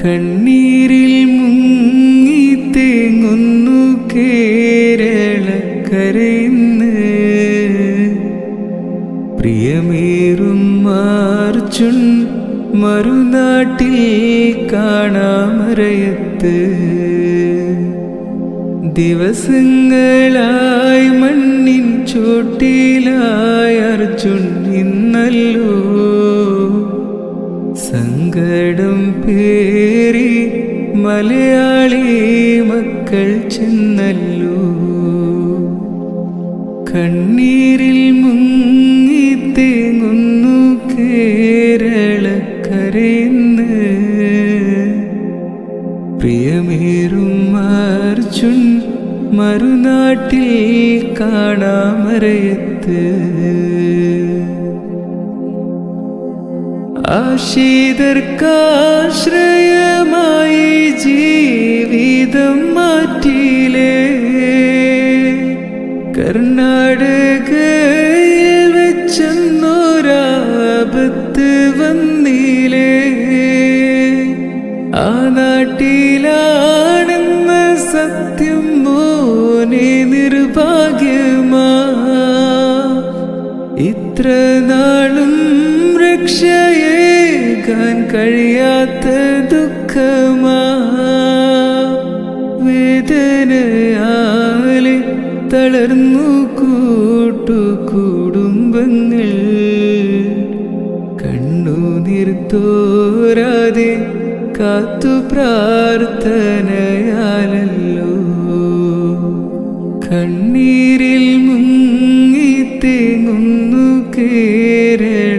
കണ്ണീരിൽ മുങ്ങി തേങ്ങുന്നു കേരളക്കരയിന്ന്. പ്രിയമേറും മാർച്ചുൺ മറുനാട്ടിൽ കാണാമറയത്ത് ദിവസങ്ങളായി മണ്ണിൻ ചോട്ടിലായി അർജുൻ ഇന്നല്ലോ മലയാളി മക്കൾ ചെന്നല്ലു. കണ്ണീരിൽ മുങ്ങി തേങ്ങുന്നു കേരളക്കരയിന്ന്. പ്രിയമേറും മാർച്ചുൻ മറുനാട്ടിൽ കാണാമറയത്ത് ആശീതർക്കാശ്രയമായി കർണാടകയിൽ വെച്ചെന്നൊരാപത്ത് സത്യം നിർഭാഗ്യമാ. രക്ഷയേകാൻ കഴിയാത്ത ദുഃഖമാ. തളർന്നു കൂട്ടു കുടുംബങ്ങൾ കണ്ണു നിർത്തോരാതെ കാത്തു പ്രാർത്ഥനയാലല്ലോ. കണ്ണീരിൽ മുങ്ങി തേങ്ങുന്നു കേരളക്കരയിന്ന്.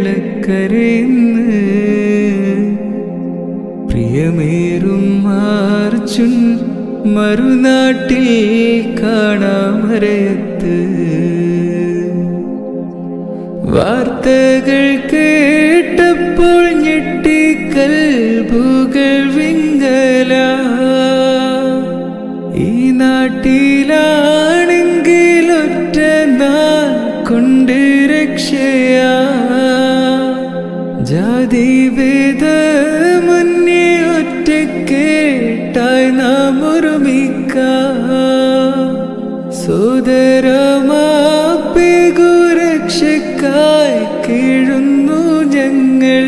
പ്രിയമേറും മാർച്ചുൻ മറുനാട്ടിൽ കാണാമരയത്ത് വാർത്തകൾ കേട്ടപ്പോൾ ഞെട്ടിക്കൽ ഭൂകൾ സോദരമാപ്പികുരക്ഷക്കായി കീഴുന്നു ഞങ്ങൾ.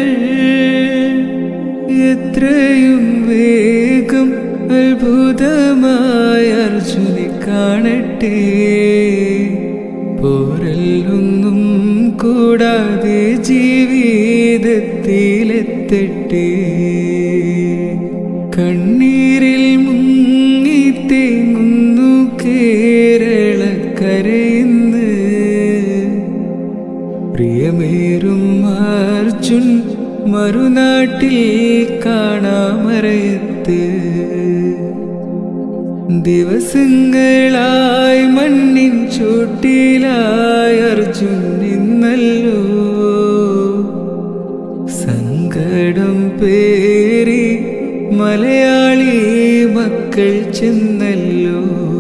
എത്രയും വേഗം അത്ഭുതമായ അർജുനെ കാണട്ടെ. പോരല്ലൊന്നും കൂടാതെ ജീവിതത്തിലെത്തട്ടെ. കണ്ണീരിൽ മുങ്ങി പ്രിയമേറും അർജുൻ മറുനാട്ടിൽ കാണാമറയത്ത്. ദിവസങ്ങളായി മണ്ണിൻ ചൂട്ടിലായി അർജുൻ നിന്നല്ലോ. സങ്കടം പേറി മലയാളി മക്കൾ ചെന്നല്ലോ.